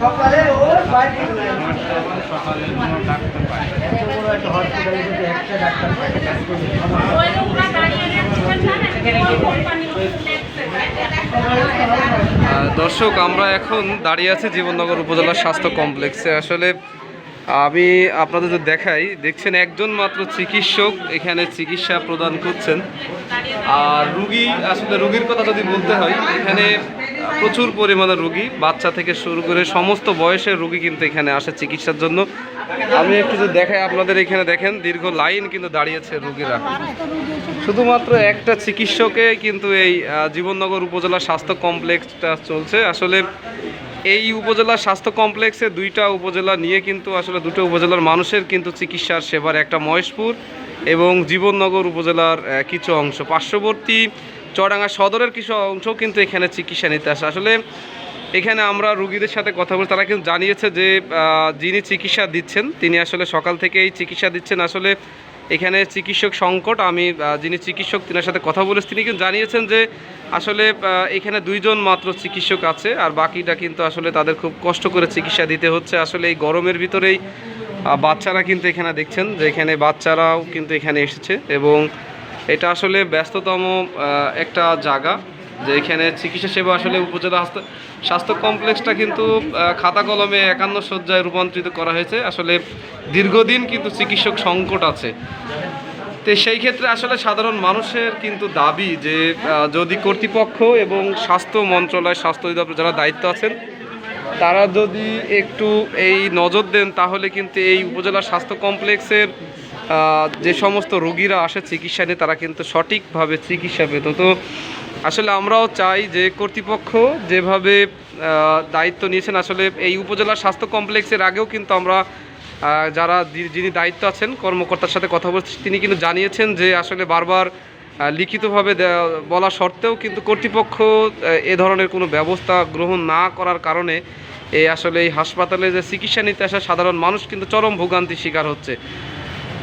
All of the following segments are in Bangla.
সকালে ওর বাড়ি সকালে কোনো ডাক্তার পায় এত একটা হসপিটালে যদি একটা ডাক্তার দর্শক আমরা এখন দাঁড়িয়ে আছি জীবননগর উপজেলা স্বাস্থ্য কমপ্লেক্সে। আসলে আমি আপনাদের যদি দেখাই দেখছেন একজন মাত্র চিকিৎসক এখানে চিকিৎসা প্রদান করছেন। আর রুগী আসলে রুগীর কথা যদি বলতে হয় এখানে প্রচুর পরিমাণে রুগী, বাচ্চা থেকে শুরু করে সমস্ত বয়সের রুগী কিন্তু এখানে আসে চিকিৎসার জন্য। আমি একটু যদি দেখাই আপনাদের এখানে দেখেন, দীর্ঘ লাইন কিন্তু দাঁড়িয়েছে রুগীরা। শুধুমাত্র একটা চিকিৎসকে কিন্তু এই জীবননগর উপজেলা স্বাস্থ্য কমপ্লেক্সটা চলছে। আসলে এই উপজেলা স্বাস্থ্য কমপ্লেক্সে দুইটা উপজেলা নিয়ে কিন্তু আসলে দুটো উপজেলার মানুষের কিন্তু চিকিৎসার সেবার একটা মহেশপুর এবং জীবননগর উপজেলার কিছু অংশ। পার্শ্ববর্তী চড়াঙ্গা সদরের কিছু অংশ কিন্তু এখানে চিকিৎসা নিতে আসে। আসলে এখানে আমরা রুগীদের সাথে কথা বলি তারা কিন্তু জানিয়েছে যে যিনি চিকিৎসা দিচ্ছেন, তিনি আসলে সকাল থেকেই চিকিৎসা দিচ্ছেন। আসলে এখানে চিকিৎসক সংকট, আমি যিনি চিকিৎসক, তিনার সাথে কথা বলেছি, তিনি কিন্তু জানিয়েছেন যে, আসলে এখানে দুইজন মাত্র চিকিৎসক আছে, আর বাকিটা কিন্তু আসলে তাদের খুব কষ্ট করে চিকিৎসা দিতে হচ্ছে। আসলে এই গরমের ভিতরেই বাচ্চারা কিন্তু এখানে দেখছেন যে, এখানে বাচ্চারাও কিন্তু এখানে এসেছে এবং এটা আসলে ব্যস্ততম একটা জায়গা, যে এখানে চিকিৎসা সেবা আসলে উপজেলা স্বাস্থ্য কমপ্লেক্সটা কিন্তু খাতা কলমে একান্ন শয্যায় রূপান্তরিত করা হয়েছে। আসলে দীর্ঘদিন কিন্তু চিকিৎসক সংকট আছে। তো সেই ক্ষেত্রে আসলে সাধারণ মানুষের কিন্তু দাবি যে যদি কর্তৃপক্ষ এবং স্বাস্থ্য মন্ত্রণালয়, স্বাস্থ্য অধিদপ্তর যারা দায়িত্ব আছেন, তারা যদি একটু এই নজর দেন, তাহলে কিন্তু এই উপজেলা স্বাস্থ্য কমপ্লেক্সের যে সমস্ত রোগীরা আসে চিকিৎসা নিয়ে, তারা কিন্তু সঠিকভাবে চিকিৎসা পেত। তো আসলে আমরাও চাই যে কর্তৃপক্ষ যেভাবে দায়িত্ব নিয়েছেন, আসলে এই উপজেলা স্বাস্থ্য কমপ্লেক্সের আগেও কিন্তু আমরা যারা যিনি দায়িত্ব আছেন, কর্মকর্তার সাথে কথা বলছি, তিনি কিন্তু জানিয়েছেন যে আসলে বারবার লিখিতভাবে বলা সত্ত্বেও কিন্তু কর্তৃপক্ষ এ ধরনের কোনো ব্যবস্থা গ্রহণ না করার কারণে এই আসলে এই হাসপাতালে যে চিকিৎসা নিতে আসা সাধারণ মানুষ কিন্তু চরম ভোগান্তির শিকার হচ্ছে।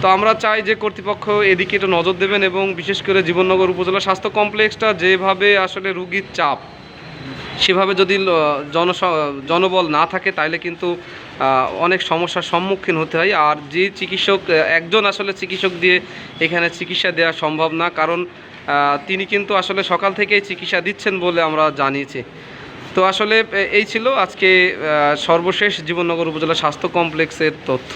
তো আমরা চাই যে কর্তৃপক্ষ এদিকে একটু নজর দেবেন এবং বিশেষ করে জীবননগর উপজেলা স্বাস্থ্য কমপ্লেক্সটা যেভাবে আসলে রুগীর চাপ, সেভাবে যদি জনস জনবল না থাকে তাহলে কিন্তু অনেক সমস্যার সম্মুখীন হতে হয়। আর যে চিকিৎসক একজন আসলে চিকিৎসক দিয়ে এখানে চিকিৎসা দেওয়া সম্ভব না, কারণ তিনি কিন্তু আসলে সকাল থেকেই চিকিৎসা দিচ্ছেন বলে আমরা জানিয়েছি। তো আসলে এই ছিল আজকে সর্বশেষ জীবননগর উপজেলা স্বাস্থ্য কমপ্লেক্সের তথ্য।